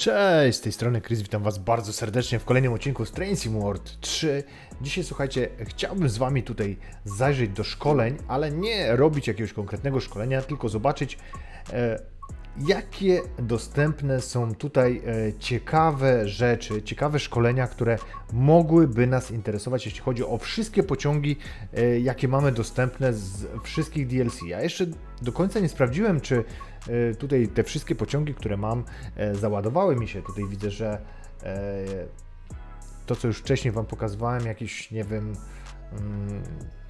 Cześć, z tej strony Chris, witam Was bardzo serdecznie w kolejnym odcinku z Train World 3. Dzisiaj słuchajcie, chciałbym z Wami tutaj zajrzeć do szkoleń, ale nie robić jakiegoś konkretnego szkolenia, tylko zobaczyć e, jakie dostępne są tutaj e, ciekawe rzeczy, ciekawe szkolenia, które mogłyby nas interesować, jeśli chodzi o wszystkie pociągi, e, jakie mamy dostępne z wszystkich DLC. Ja jeszcze do końca nie sprawdziłem, czy e, tutaj te wszystkie pociągi, które mam, załadowały mi się. Tutaj widzę, że to, co już wcześniej Wam pokazywałem, jakiś, nie wiem,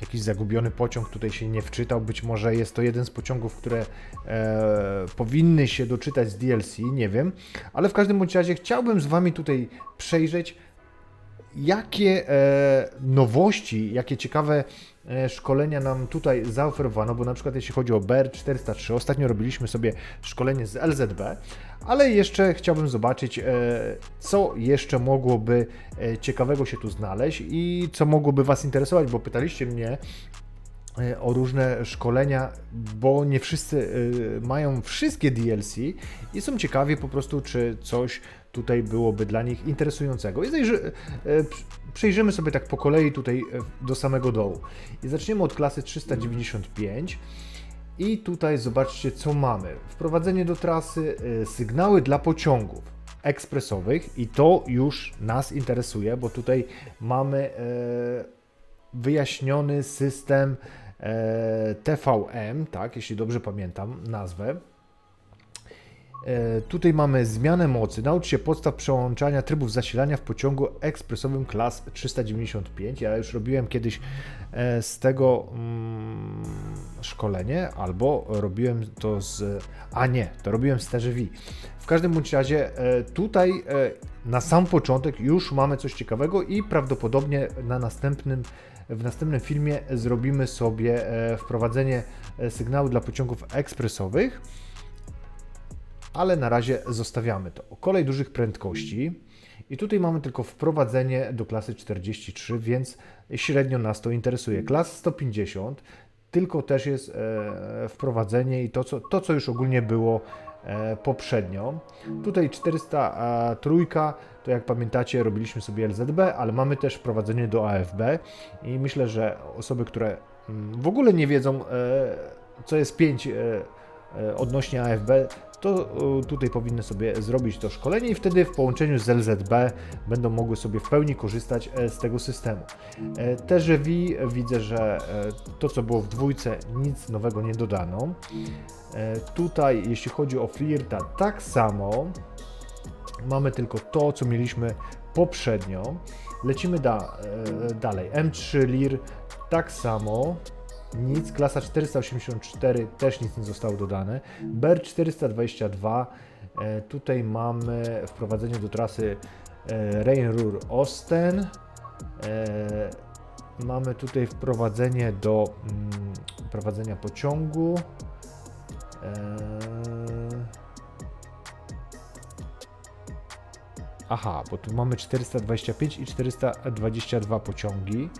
jakiś zagubiony pociąg tutaj się nie wczytał. Być może jest to jeden z pociągów, które e, powinny się doczytać z DLC, nie wiem. Ale w każdym bądź razie chciałbym z Wami tutaj przejrzeć, jakie e, nowości, jakie ciekawe e, szkolenia nam tutaj zaoferowano, bo na przykład jeśli chodzi o BR 403, ostatnio robiliśmy sobie szkolenie z LZB, ale jeszcze chciałbym zobaczyć, e, co jeszcze mogłoby ciekawego się tu znaleźć i co mogłoby Was interesować, bo pytaliście mnie o różne szkolenia, bo nie wszyscy mają wszystkie DLC i są ciekawi po prostu, czy coś tutaj byłoby dla nich interesującego. I zajrzy, e, przejrzymy sobie tak po kolei tutaj e, do samego dołu. I zaczniemy od klasy 395. I tutaj zobaczcie, co mamy. Wprowadzenie do trasy, y, sygnały dla pociągów ekspresowych i to już nas interesuje, bo tutaj mamy e, wyjaśniony system e, TVM, tak, jeśli dobrze pamiętam nazwę. E, Tutaj mamy zmianę mocy. Naucz się podstaw przełączania trybów zasilania w pociągu ekspresowym klas 395. Ja już robiłem kiedyś e, z tego mm, szkolenie, albo robiłem to z. A nie, to robiłem z TGV. W każdym bądź razie e, tutaj na sam początek już mamy coś ciekawego i prawdopodobnie na następnym, w następnym filmie zrobimy sobie wprowadzenie sygnału dla pociągów ekspresowych ale na razie zostawiamy to. Kolej dużych prędkości. I tutaj mamy tylko wprowadzenie do klasy 43, więc średnio nas to interesuje. Klas 150 tylko też jest e, wprowadzenie i to co, to, co już ogólnie było e, poprzednio. Tutaj 403, to jak pamiętacie, robiliśmy sobie LZB, ale mamy też wprowadzenie do AFB i myślę, że osoby, które mm, w ogóle nie wiedzą, e, co jest 5 e, e, odnośnie AFB, to e, tutaj powinny sobie zrobić to szkolenie i wtedy w połączeniu z LZB będą mogły sobie w pełni korzystać e, z tego systemu. E, TGV widzę, że e, to co było w dwójce nic nowego nie dodano. E, Tutaj jeśli chodzi o Flirta tak samo mamy tylko to co mieliśmy poprzednio. Lecimy da, e, dalej. M3 Lir tak samo. Nic, klasa 484 też nic nie zostało dodane. BER 422, e, tutaj mamy wprowadzenie do trasy e, Rhein-Ruhr Osten. E, mamy tutaj wprowadzenie do mm, prowadzenia pociągu. Aha, bo tu mamy 425 i 422 pociągi.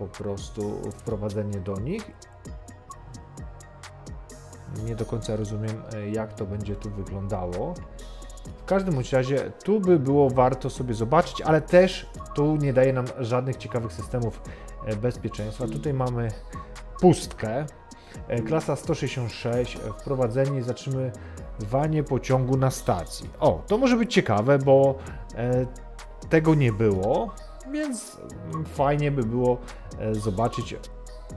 Po prostu wprowadzenie do nich. Nie do końca rozumiem, e, jak to będzie tu wyglądało. W każdym razie, tu by było warto sobie zobaczyć, ale też tu nie daje nam żadnych ciekawych systemów e, bezpieczeństwa. Tutaj mamy pustkę. E, Klasa 166, e, wprowadzenie i zatrzymywanie pociągu na stacji. O, to może być ciekawe, bo tego nie było, więc fajnie by było e, zobaczyć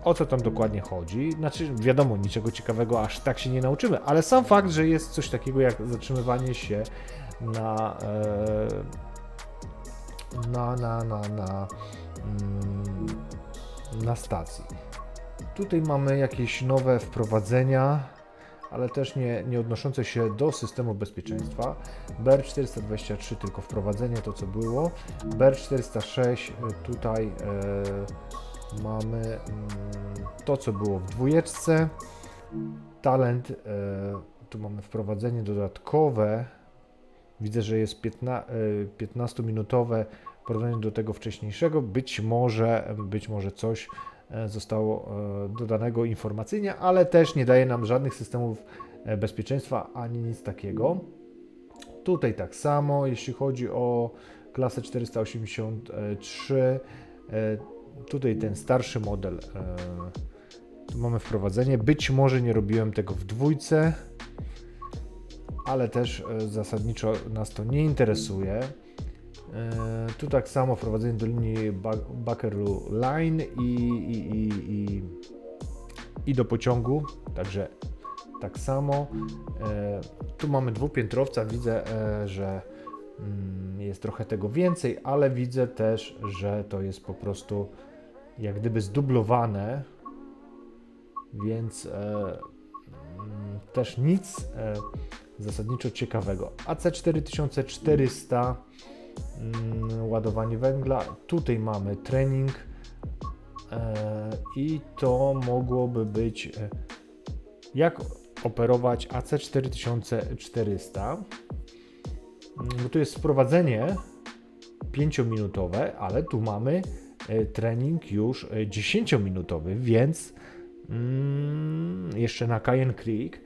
o co tam dokładnie chodzi. Znaczy, wiadomo, niczego ciekawego aż tak się nie nauczymy, ale sam fakt, że jest coś takiego jak zatrzymywanie się na, e, na, na, na, na, mm, na stacji. Tutaj mamy jakieś nowe wprowadzenia, ale też nie, nie odnoszące się do systemu bezpieczeństwa. BER 423 tylko wprowadzenie, to co było. BER 406 tutaj e, mamy mm, to co było w dwójeczce. Talent, e, tu mamy wprowadzenie dodatkowe. Widzę, że jest 15, e, 15-minutowe porównanie do tego wcześniejszego. Być może, być może coś e, zostało e, dodanego informacyjnie, ale też nie daje nam żadnych systemów e, bezpieczeństwa ani nic takiego. Tutaj tak samo, jeśli chodzi o klasę 483, e, tutaj ten starszy model, e, tu mamy wprowadzenie. Być może nie robiłem tego w dwójce, ale też e, zasadniczo nas to nie interesuje. Tu tak samo wprowadzenie do linii Buckaroo Line i, i, i, i, i do pociągu, także tak samo. Tu mamy dwupiętrowca, widzę, że Mm, jest trochę tego więcej, ale widzę też, że to jest po prostu jak gdyby zdublowane, więc e, mm, też nic e, zasadniczo ciekawego. AC4400 mm, ładowanie węgla, tutaj mamy trening e, i to mogłoby być e, jak operować AC4400 bo tu jest wprowadzenie 5-minutowe, ale tu mamy e, trening już 10-minutowy, e, więc mm, jeszcze na Cayenne Creek,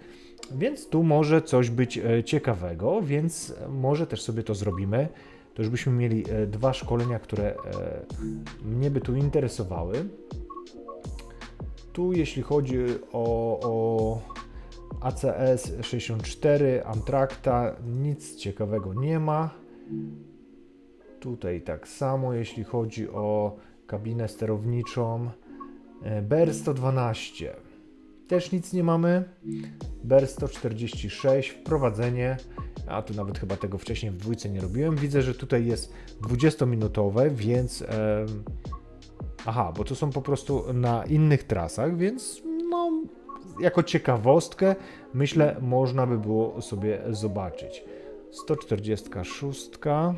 więc tu może coś być ciekawego, więc może też sobie to zrobimy. To już byśmy mieli dwa szkolenia, które mnie by tu interesowały. Tu jeśli chodzi o, o ACS 64, Amtrakta, nic ciekawego nie ma. Tutaj tak samo, jeśli chodzi o kabinę sterowniczą. E, BR 112, też nic nie mamy. BR 146, wprowadzenie. A tu nawet chyba tego wcześniej w dwójce nie robiłem. Widzę, że tutaj jest 20-minutowe, więc. E, aha, bo to są po prostu na innych trasach, więc no, jako ciekawostkę myślę można by było sobie zobaczyć. 146. E,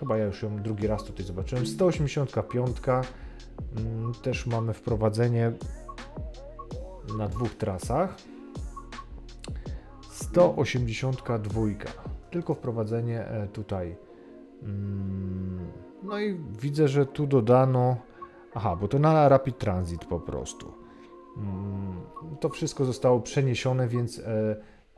chyba ja już ją drugi raz tutaj zobaczyłem. 185. Mm, też mamy wprowadzenie na dwóch trasach. 182. Tylko wprowadzenie e, tutaj. Mm, no i widzę, że tu dodano. Aha, bo to na Rapid Transit po prostu. Mm, to wszystko zostało przeniesione, więc e,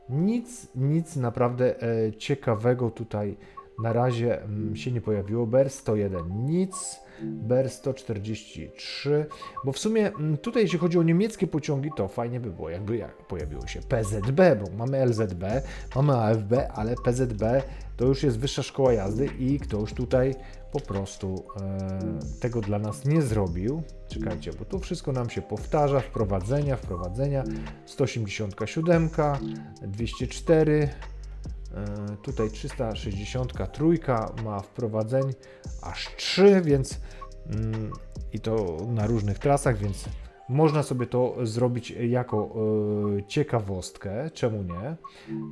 nic, nic naprawdę e, ciekawego tutaj na razie mm, się nie pojawiło. BR 101 nic, BR 143, bo w sumie mm, tutaj jeśli chodzi o niemieckie pociągi, to fajnie by było, jakby pojawiło się PZB, bo mamy LZB, mamy AFB, ale PZB to już jest wyższa szkoła jazdy i ktoś tutaj po prostu e, tego dla nas nie zrobił. Czekajcie, bo tu wszystko nam się powtarza, wprowadzenia, wprowadzenia, 187, 204, e, tutaj 363 ma wprowadzeń aż 3, więc mm, i to na różnych trasach, więc można sobie to zrobić jako e, ciekawostkę, czemu nie?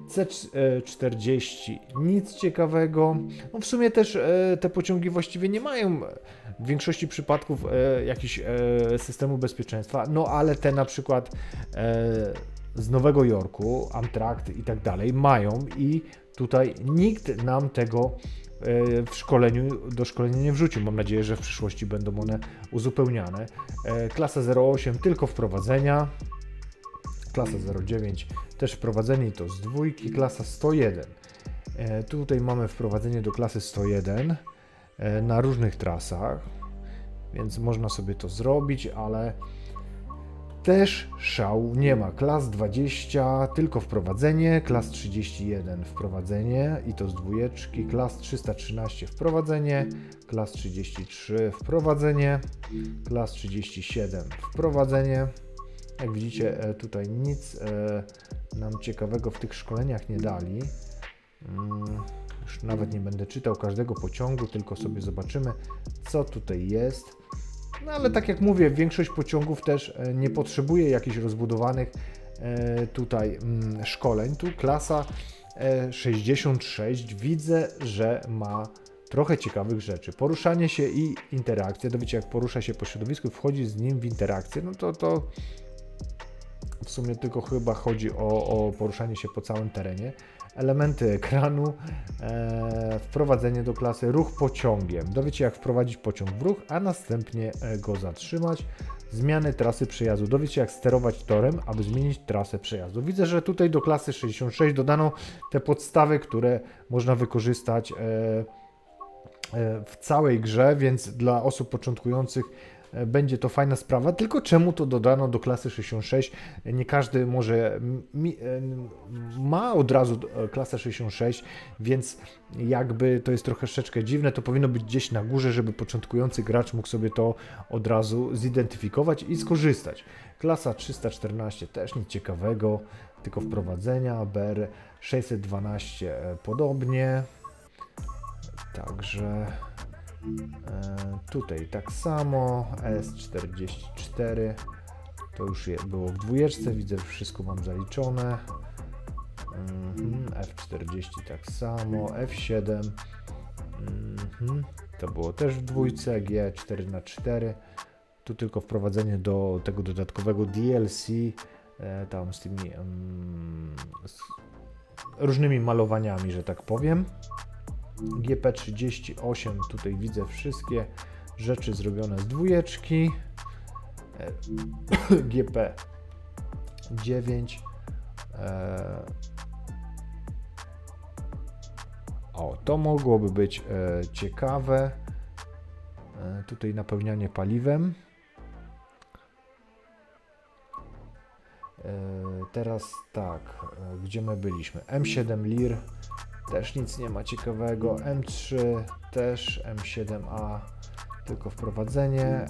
C40 nic ciekawego. No w sumie też e, te pociągi właściwie nie mają w większości przypadków e, jakiś systemu bezpieczeństwa, no ale te na przykład z Nowego Jorku, Amtrak i tak dalej mają i tutaj nikt nam tego E, w szkoleniu, do szkolenia nie wrzucił. Mam nadzieję, że w przyszłości będą one uzupełniane. E, klasa 08 tylko wprowadzenia. Klasa 09 też wprowadzenie to z dwójki. Klasa 101. E, tutaj mamy wprowadzenie do klasy 101 na różnych trasach, więc można sobie to zrobić, ale też szału nie ma. Klas 20 tylko wprowadzenie, klas 31 wprowadzenie i to z dwójeczki, klas 313 wprowadzenie, klas 33 wprowadzenie, klas 37 wprowadzenie. Jak widzicie, e, tutaj nic e, nam ciekawego w tych szkoleniach nie dali. Mm, już nawet nie będę czytał każdego pociągu, tylko sobie zobaczymy, co tutaj jest. No ale tak jak mówię, większość pociągów też e, nie potrzebuje jakichś rozbudowanych e, tutaj mm, szkoleń. Tu klasa 66 e, widzę, że ma trochę ciekawych rzeczy. Poruszanie się i interakcja. To wiecie, jak porusza się po środowisku, wchodzi z nim w interakcję, no to to w sumie tylko chyba chodzi o, o poruszanie się po całym terenie. Elementy ekranu, e, wprowadzenie do klasy, ruch pociągiem. Dowiecie jak wprowadzić pociąg w ruch, a następnie e, go zatrzymać. Zmiany trasy przejazdu. Dowiecie jak sterować torem, aby zmienić trasę przejazdu. Widzę, że tutaj do klasy 66 dodano te podstawy, które można wykorzystać e, e, w całej grze, więc dla osób początkujących będzie to fajna sprawa. Tylko czemu to dodano do klasy 66? Nie każdy może mi, e, ma od razu e, klasę 66, więc jakby to jest troszeczkę dziwne. To powinno być gdzieś na górze, żeby początkujący gracz mógł sobie to od razu zidentyfikować i skorzystać. Klasa 314 też nic ciekawego, tylko wprowadzenia. BR 612 e, podobnie. Także tutaj tak samo. S44 to już było w dwójeczce, widzę, wszystko mam zaliczone. Mhm, F40 tak samo, F7 mhm, to było też w dwójce, G4 na 4 tu tylko wprowadzenie do tego dodatkowego DLC, e, tam z tymi mm, z różnymi malowaniami, że tak powiem. GP38, tutaj widzę wszystkie rzeczy zrobione z dwójeczki. E, GP9. E, o, to mogłoby być e, ciekawe. Tutaj napełnianie paliwem. Teraz tak, gdzie my byliśmy? M7 Lir, też nic nie ma ciekawego. M3 też, M7A tylko wprowadzenie.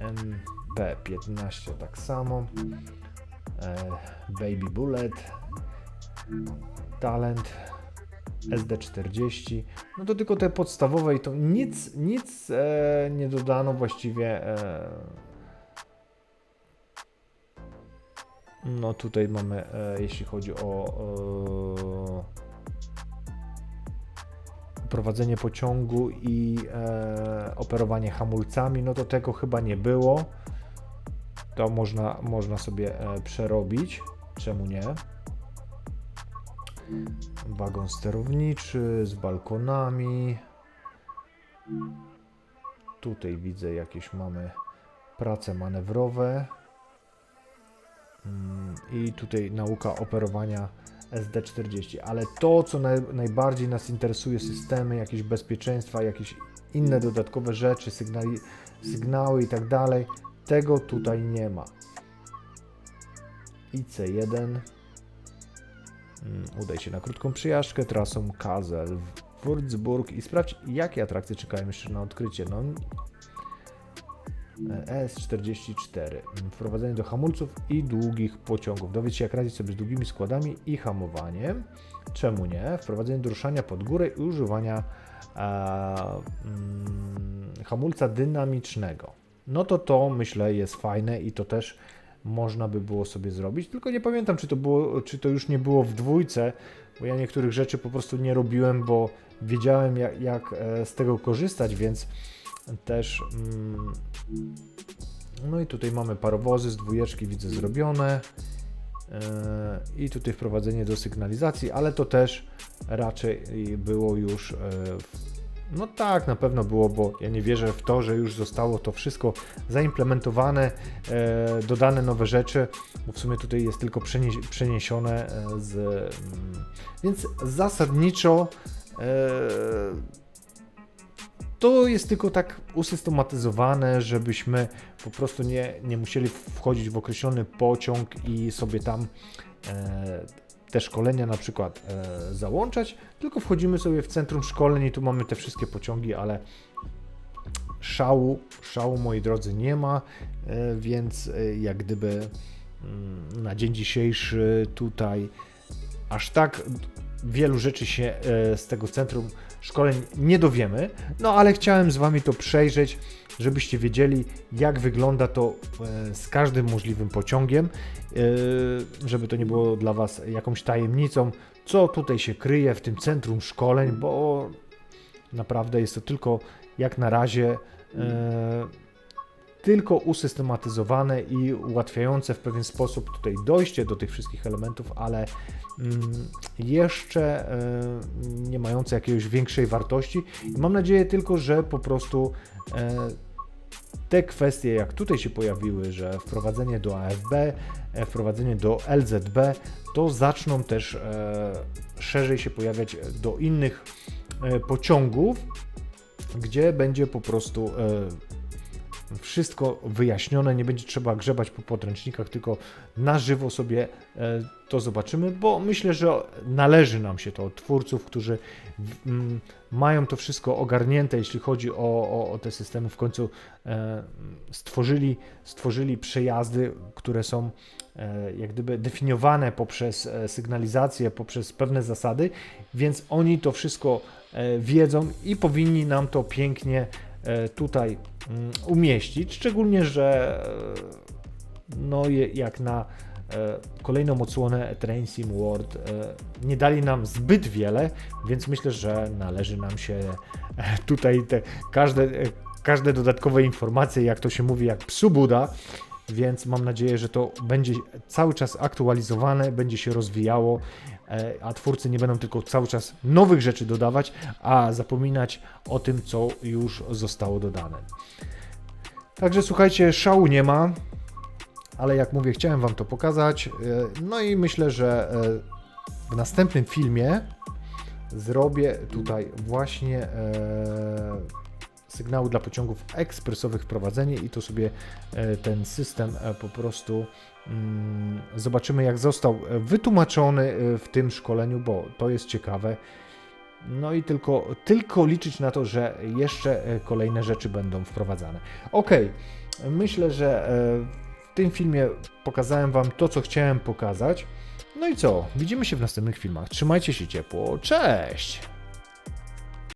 MB15 tak samo. E, Baby Bullet, Talent, SD40. No to tylko te podstawowe i to nic, nic e, nie dodano właściwie. No tutaj mamy, e, jeśli chodzi o e, prowadzenie pociągu i e, operowanie hamulcami, no to tego chyba nie było. To można, można sobie e, przerobić. Czemu nie? Wagon sterowniczy z balkonami. Tutaj widzę jakieś mamy prace manewrowe. Mm, I tutaj nauka operowania SD40. Ale to, co naj, najbardziej nas interesuje, systemy, jakieś bezpieczeństwa, jakieś inne dodatkowe rzeczy, sygnali, sygnały i tak dalej, tego tutaj nie ma. IC1. Mm, Udaj się na krótką przyjażdżkę trasą Kazel w Würzburg i sprawdź, jakie atrakcje czekają jeszcze na odkrycie. No, ES44. Mm, Wprowadzenie do hamulców i długich pociągów. Dowiedz się, jak radzić sobie z długimi składami i hamowaniem. Czemu nie? Wprowadzenie do ruszania pod górę i używania mm, hamulca dynamicznego. No to to myślę jest fajne i to też można by było sobie zrobić. Tylko nie pamiętam, czy to, było, czy to już nie było w dwójce, bo ja niektórych rzeczy po prostu nie robiłem, bo wiedziałem jak, jak e, z tego korzystać, więc też. Mm, no i tutaj mamy parowozy z dwójeczki, widzę zrobione. Yy, I tutaj wprowadzenie do sygnalizacji, ale to też raczej było już. w- No tak, na pewno było, bo ja nie wierzę w to, że już zostało to wszystko zaimplementowane, yy, dodane nowe rzeczy, bo w sumie tutaj jest tylko przeniesione z. mm, Więc zasadniczo. To jest tylko tak usystematyzowane, żebyśmy po prostu nie, nie musieli wchodzić w określony pociąg i sobie tam e, te szkolenia na przykład e, załączać, tylko wchodzimy sobie w centrum szkoleń i tu mamy te wszystkie pociągi, ale szału, szału moi drodzy nie ma, e, więc e, jak gdyby mm, na dzień dzisiejszy tutaj aż tak wielu rzeczy się e, z tego centrum szkoleń nie dowiemy, no ale chciałem z Wami to przejrzeć, żebyście wiedzieli, jak wygląda to e, z każdym możliwym pociągiem, e, żeby to nie było dla Was jakąś tajemnicą, co tutaj się kryje w tym centrum szkoleń, bo naprawdę jest to tylko jak na razie tylko usystematyzowane i ułatwiające w pewien sposób tutaj dojście do tych wszystkich elementów, ale mm, jeszcze e, nie mające jakiejś większej wartości. Mam nadzieję tylko, że po prostu e, te kwestie, jak tutaj się pojawiły, że wprowadzenie do AFB, e, wprowadzenie do LZB, to zaczną też szerzej się pojawiać do innych pociągów, gdzie będzie po prostu wszystko wyjaśnione, nie będzie trzeba grzebać po podręcznikach, tylko na żywo sobie e, to zobaczymy, bo myślę, że należy nam się to od twórców, którzy mm, mają to wszystko ogarnięte, jeśli chodzi o, o, o te systemy. W końcu e, stworzyli, stworzyli przejazdy, które są e, jak gdyby definiowane poprzez sygnalizację, poprzez pewne zasady, więc oni to wszystko wiedzą i powinni nam to pięknie tutaj mm, umieścić. Szczególnie, że e, no, jak na e, kolejną odsłonę Train Sim World e, nie dali nam zbyt wiele, więc myślę, że należy nam się e, tutaj te każde, e, każde dodatkowe informacje, jak to się mówi, jak psu Buda. Więc mam nadzieję, że to będzie cały czas aktualizowane, będzie się rozwijało, e, a twórcy nie będą tylko cały czas nowych rzeczy dodawać, a zapominać o tym, co już zostało dodane. Także słuchajcie, szału nie ma, ale jak mówię, chciałem Wam to pokazać. e, No i myślę, że e, w następnym filmie zrobię tutaj właśnie sygnały dla pociągów ekspresowych wprowadzenie i to sobie e, ten system e, po prostu mm, zobaczymy jak został e, wytłumaczony w tym szkoleniu, bo to jest ciekawe. No i tylko, tylko liczyć na to, że jeszcze kolejne rzeczy będą wprowadzane. Ok, myślę, że w tym filmie pokazałem Wam to, co chciałem pokazać. No i co? Widzimy się w następnych filmach. Trzymajcie się ciepło. Cześć!